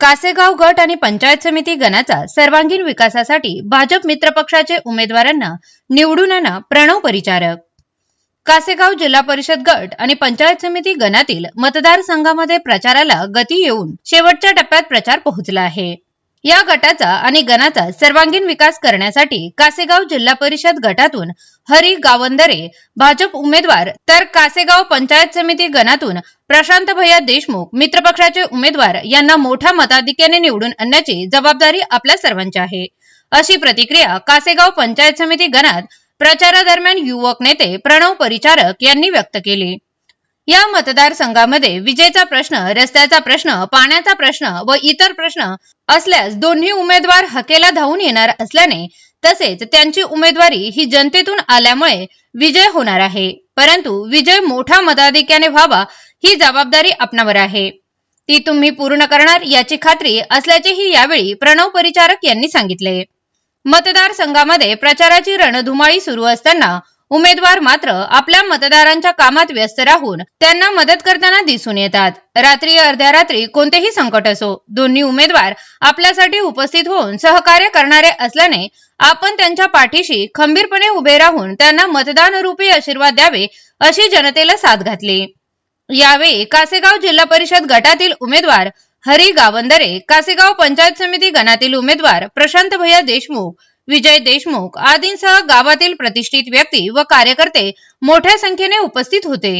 कासेगाव गट आणि पंचायत समिती गणाचा सर्वांगीण विकासासाठी भाजप मित्रपक्षाचे उमेदवारांना निवडून आणा प्रणव परिचारक. कासेगाव जिल्हा परिषद गट आणि पंचायत समिती गणातील मतदारसंघामध्ये प्रचाराला गती येऊन शेवटच्या टप्प्यात प्रचार पोहोचला आहे. या गटाचा आणि गणाचा सर्वांगीण विकास करण्यासाठी कासेगाव जिल्हा परिषद गटातून हरी गावंदरे भाजप उमेदवार तर कासेगाव पंचायत समिती गणातून प्रशांत भैया देशमुख मित्रपक्षाचे उमेदवार यांना मोठ्या मताधिक्याने निवडून आणण्याची जबाबदारी आपल्या सर्वांची आहे. अशी प्रतिक्रिया कासेगाव पंचायत समिती गणात प्रचारादरम्यान युवक नेते प्रणव परिचारक यांनी व्यक्त केली. या मतदारसंघामध्ये विजेचा प्रश्न रस्त्याचा प्रश्न पाण्याचा प्रश्न व इतर प्रश्न असल्यास दोन्ही उमेदवार हकेला धावून येणार असल्याने तसेच त्यांची उमेदवारी ही जनतेतून आल्यामुळे विजय होणार आहे. परंतु विजय मोठ्या मताधिक्याने व्हावा ही जबाबदारी आपणावर आहे. ती तुम्ही पूर्ण करणार याची खात्री असल्याचेही यावेळी प्रणव परिचारक यांनी सांगितले. मतदारसंघामध्ये प्रचाराची रणधुमाळी सुरू असताना उमेदवार मात्र आपल्या मतदारांच्या कामात व्यस्त राहून त्यांना मदत करताना दिसून येतात. रात्री अर्ध्या रात्री कोणतेही संकट असो दोन्ही उमेदवार आपल्यासाठी उपस्थित होऊन सहकार्य करणारे असल्याने आपण त्यांच्या पाठीशी खंबीरपणे उभे राहून त्यांना मतदान रूपी आशीर्वाद द्यावे अशी जनतेला साथ घातली. यावेळी कासेगाव जिल्हा परिषद गटातील उमेदवार हरी गावंदरे कासेगाव पंचायत समिती गणातील उमेदवार प्रशांत भैया देशमुख विजय देशमुख आदींसह गावातील प्रतिष्ठित व्यक्ती व कार्यकर्ते मोठ्या संख्येने उपस्थित होते.